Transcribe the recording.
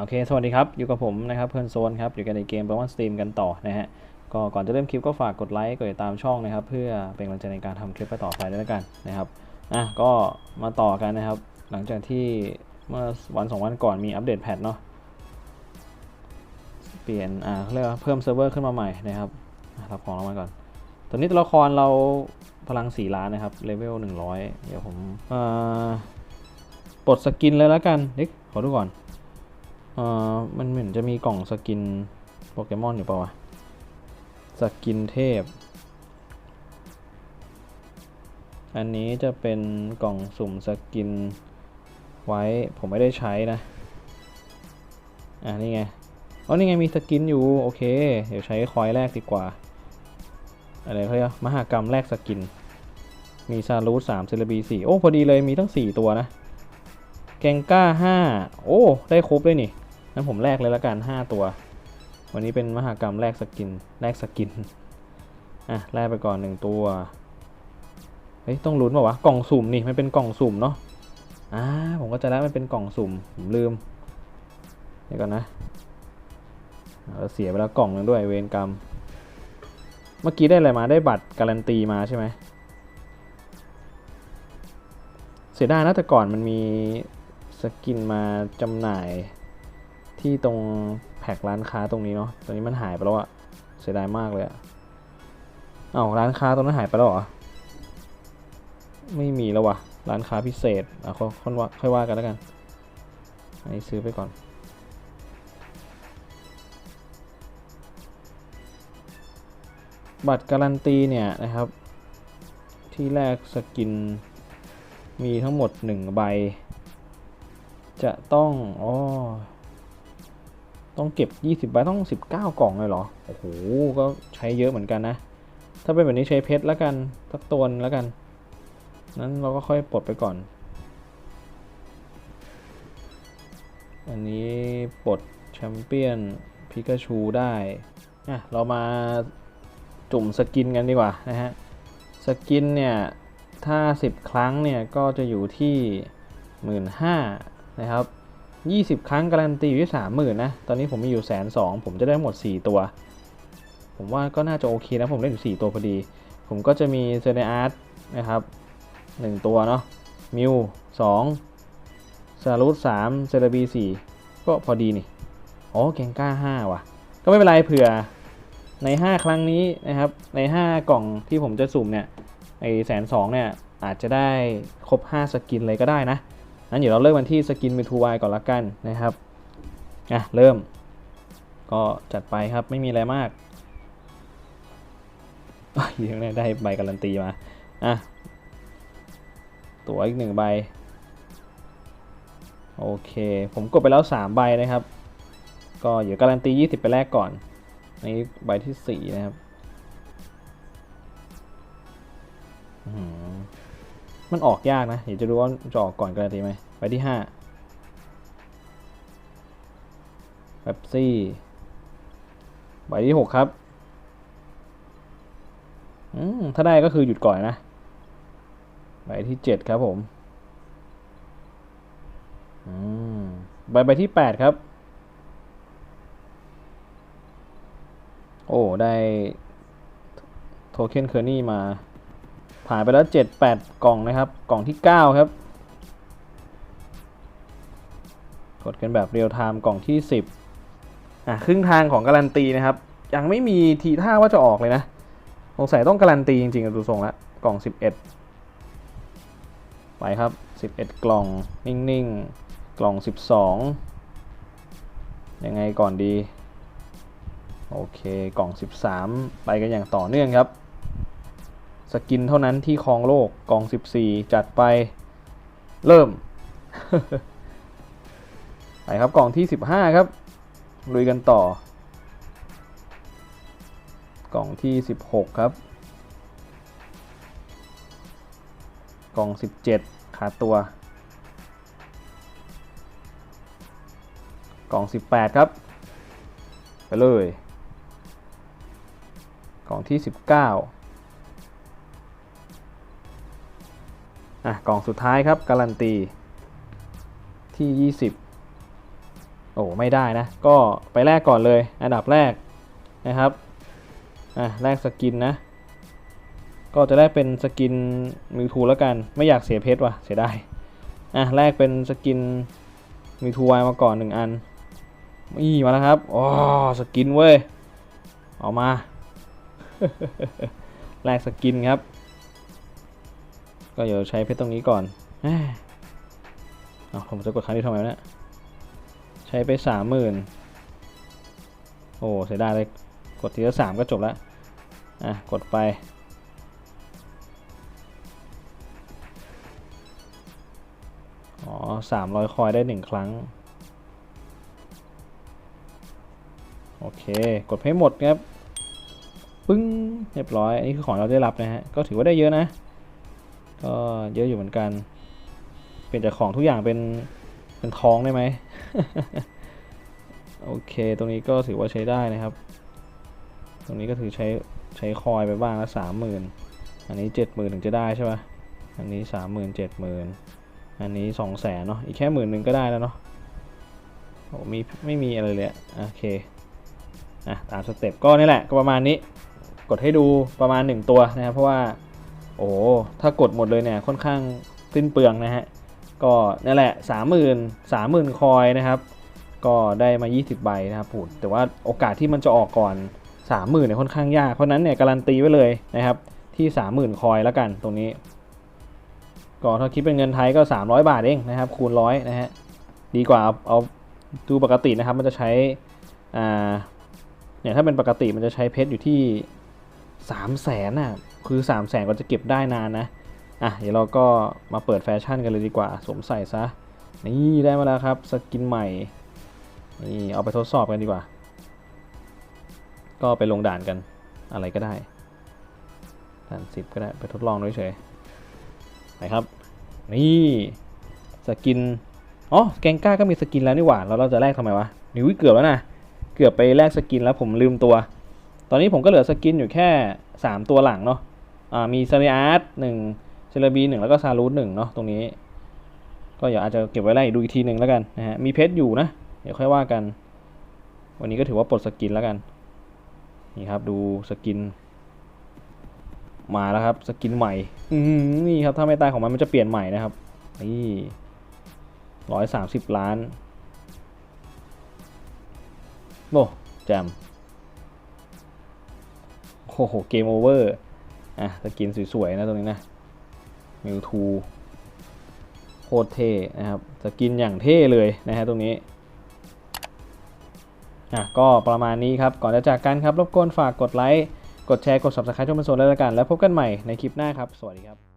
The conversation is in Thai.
โอเค สวัสดีครับ อยู่กับผมนะครับเพื่อนโซนครับ อยู่กันในเกม b ป o นสตรีมกันต่อนะฮะ ก็ก่อนจะเริ่มคลิปก็ฝากกดไลค์ กดติดตามช่องนะครับ เพื่อเป็นกำลังใจในการทำคลิปไปต่อไปด้วยกันนะครับ อะ ก็มาต่อกันนะครับ หลังจากที่เมื่อวันสองวันก่อนมีอัปเดตแพทเนาะ เปลี่ยน อ่าเขาเรียกว่าเพิ่มเซิร์ฟเวอร์ขึ้นมาใหม่นะครับอะรับของรางวัลก่อน ตอนนี้ตัวละครเราพลัง 4 ล้านนะครับ เลเวล 100 เดี๋ยวผมอ่อปลดสกินเลยแล้วกันเด็กขอดูก่อน เอ่อมันเหมือนจะมีกล่องสกินโปเกมอนอยู่ป่าวะ สกินเทพ อันนี้จะเป็นกล่องสุ่มสกินไว้ผมไม่ได้ใช้นะ อะนี่ไงอ๋อนี่ไงมีสกินอยู่ โอเค เดี๋ยวใช้คอยแรกดีกว่า อะไรเขาเรียกมหากรรมแรกสกิน มีซารูสามเซเลบีสี่โอ้ พอดีเลยมีตั้งสี่ตัวนะ แกงก้าห้าโอ้ ได้ครบเลยนี่ งั้นผมแลกเลยละกันห้าตัว วันนี้เป็นมหากรรมแลกสกินแลกสกิน อะแลกไปก่อนหนึ่งตัว เฮ้ย ต้องลุ้นป่าวะ กล่องสุ่มนี่ มันเป็นกล่องสุ่มเนาะ อ่า ผมก็จะแล้วมันเป็นกล่องสุ่ม ผมลืม เดี๋ยวก่อนนะ เราเสียไปแล้วกล่องหนึงด้วยเวรกรรม เมื่อกี้ได้อะไรมา ได้บัตรการันตีมาใช่ไหมเสียดายนะแต่ก่อนมันมีสกินมาจำหน่าย ที่ตรงแพ็กร้านค้าตรงนี้เนาะตอนนี้มันหายไปแล้วอะเสียดายมากเลยอะเอ้าร้านค้าตรงนั้นหายไปแล้วเหรอ ไม่มีแล้ววะร้านค้าพิเศษอะค่อยค่อยว่าค่อยว่ากันแล้วกันอันนี้ซื้อไปก่อน บัตรการันตีเนี่ยนะครับ ที่แรกสกินมีทั้งหมด 1 ใบ จะต้องอ๋อ ต้องเก็บ 20ใบต้อง 19 กล่องเลยเหรอ โอ้โห ก็ใช้เยอะเหมือนกันนะ ถ้าเป็นแบบนี้ใช้เพชรแล้วกันสักตัวนแล้วกัน นั้นเราก็ค่อยปลดไปก่อน อันนี้ปลดแชมเปี้ยนพิกาชูได้อะเรามาจุ่มสกินกันดีกว่านะฮะ สกินเนี่ย ถ้า 10 ครั้งเนี่ย ก็จะอยู่ที่ 15,000นะครับ 20 ครั้งการันตีอยู่ที่30,000นะ ตอนนี้ผมมีอยู่แสนสองผมจะได้หมด 4 ตัว ผมว่าก็น่าจะโอเคนะ ผมเล่นอยู่ 4 ตัวพอดี ผมก็จะมีเซเนอาร์ตนะครับ 1 ตัวเนาะ มิว2ซารูท3เซเลบี4ก็พอดีนี่ อ๋อ แกงก้า5ว่ะ ก็ไม่เป็นไรเผื่อใน 5 ครั้งนี้นะครับ ใน 5 กล่องที่ผมจะสุ่มเนี่ย ไอแสนสองเนี่ยอาจจะได้ครบ 5 สกินเลยก็ได้นะ นั้นเดี๋ยวเราเริ่มกันที่สกินเมทูวายก่อนละกันนะครับอะเริ่ม ก็จัดไปครับไม่มีอะไรมากยังได้ได้ใบการันตีมาอะตัวอีกหนึ่งใบ โอเค ผมกดไปแล้ว 3 ใบนะครับ ก็เดี๋ยวการันตี 20 ไปแรกก่อนนี่ใบที่ 4 นะครับ มันออกยากนะเดี๋ยวจะดูว่าจะออกก่อนการันตีไหมใบที่5แบบซี่ใบที่6ครับ อืม ถ้าได้ก็คือหยุดก่อนนะ ใบที่7ครับผม อืม ใบใบที่8ครับ โอ้ ได้ โทเค็นเคอร์นี่มา ผ่านไปแล้ว 7 8 กล่องนะครับ กล่องที่ 9 ครับ กดกันแบบเรียลไทม์กล่องที่ 10 อะ ครึ่งทางของการันตีนะครับ ยังไม่มีทีท่าว่าจะออกเลยนะสงสัยต้องการันตีจริงๆดูทรงละกล่อง 11 ไปครับ 11 กล่องนิ่งๆ กล่อง 12 ยังไงก่อนดี โอเค กล่อง 13 ไปกันอย่างต่อเนื่องครับ สกินเท่านั้นที่ครองโลกกล่อง 14 จัดไปเริ่ม ไปครับกล่องที่ 15 ครับ ลุยกันต่อ กล่องที่ 16 ครับ กล่อง 17 ขาดตัว กล่อง 18 ครับ ไปเลย กล่องที่ 19 อะกล่องสุดท้ายครับการันตีที่ 20 โอ้ไม่ได้นะ ก็ไปแลกก่อนเลย อันดับแรกนะครับอะแลกสกินนะ ก็จะได้เป็นสกินมิวทูแล้วกัน ไม่อยากเสียเพชรว่ะเสียดายอะแลกเป็นสกินมิวทูไวมาก่อนหนึ่งอันนี่มาแล้วครับอ๋อสกินเว้ยเอามาแลกสกินครับ ก็เดี๋ยวใช้เพชรตรงนี้ก่อนเอ้ยเอาผมจะกดครั้งนี้ทำไมวะเนี่ยใช้ไปสามหมื่นโอ้เสียดายเลยกดทีละสามก็จบแล้วอะกดไปอ๋อสามร้อยคอยได้หนึ่งครั้ง โอเค กดให้หมดครับ ปึ้ง เรียบร้อย อันนี้คือของเราได้รับนะฮะ ก็ถือว่าได้เยอะนะ ก็เยอะอยู่เหมือนกัน เปลี่ยนจากของทุกอย่างเป็นเป็นทองได้ไหมโอเค ตรงนี้ก็ถือว่าใช้ได้นะครับ ตรงนี้ก็ถือใช้ใช้คอยไปบ้างละสามหมื่นอันนี้เจ็ดหมื่นถึงจะได้ใช่ปะอันนี้สามหมื่นเจ็ดหมื่นอันนี้สองแสนเนาะ อีกแค่หมื่นหนึ่งก็ได้แล้วเนาะโอ้มีไม่มีอะไรเลยโอเค อะตามสเต็ปก็นี่แหละก็ประมาณนี้ กดให้ดูประมาณ1ตัวนะครับเพราะว่า โอ้ถ้ากดหมดเลยเนี่ยค่อนข้างสิ้นเปลืองนะฮะ ก็นั่นแหละ 30,000 30,000 คอยนะครับ ก็ได้มา 20 ใบนะครับผูดแต่ว่าโอกาสที่มันจะออกก่อน 30,000เนี่ยค่อนข้างยาก เพราะนั้นเนี่ยการันตีไว้เลยนะครับที่ 30,000 คอยแล้วกันตรงนี้ ก็ถ้าคิดเป็นเงินไทยก็ 300 บาทเองนะครับ คูณร้อยนะฮะ ดีกว่าเอาดูปกตินะครับมันจะใช้อ่าเนี่ยถ้าเป็นปกติมันจะใช้เพชรอยู่ที่ 3 0 0แสนน่ะ คือ3 0 0แสนก็จะเก็บได้นานนะ อะ เดี๋ยวเราก็มาเปิดแฟชั่นกันเลยดีกว่า สวมใส่ซะ นี่ได้มาแล้วครับ สกินใหม่ นี่เอาไปทดสอบกันดีกว่า ก็ไปลงด่านกัน อะไรก็ได้ ด่านสิบก็ได้ ไปทดลองด้วยเฉยไปครับ นี่สกิน อ๋อ แกงก้าก็มีสกินแล้วนี่หว่า แล้วเราจะแลกทำไมวะ นิวเกือบแล้วนะ เกือบไปแลกสกินแล้วผมลืมตัว ตอนนี้ผมก็เหลือสกินอยู่แค่ 3 ตัวหลังเนาะอ่ามีเซาริอาร์ตหนึ่งเซเลบีหนึ่งแล้วก็ซารูทหนึ่งเนาะตรงนี้ ก็เดี๋ยวอาจจะเก็บไว้ไล่ดูอีกทีหนึ่งแล้วกันนะฮะมีเพชรอยู่นะ เดี๋ยวค่อยว่ากัน วันนี้ก็ถือว่าปลดสกินแล้วกันนี่ครับดูสกิน มาแล้วครับสกินใหม่อืนี่ครับถ้าไม่ตายของมันมันจะเปลี่ยนใหม่นะครับนี่ร้อยสามสิบล้านโอ้แจม โอ้โห เกมโอเวอร์อะสกินสวยๆนะตรงนี้นะมิวทูโคตรเท่นะครับสกินอย่างเท่เลยนะฮะตรงนี้อะก็ประมาณนี้ครับ ก่อนจะจากกันครับ รบกวนฝากกดไลค์ กดแชร์ กด subscribe ช่องมันโซนแล้วกัน แล้วพบกันใหม่ในคลิปหน้าครับ สวัสดีครับ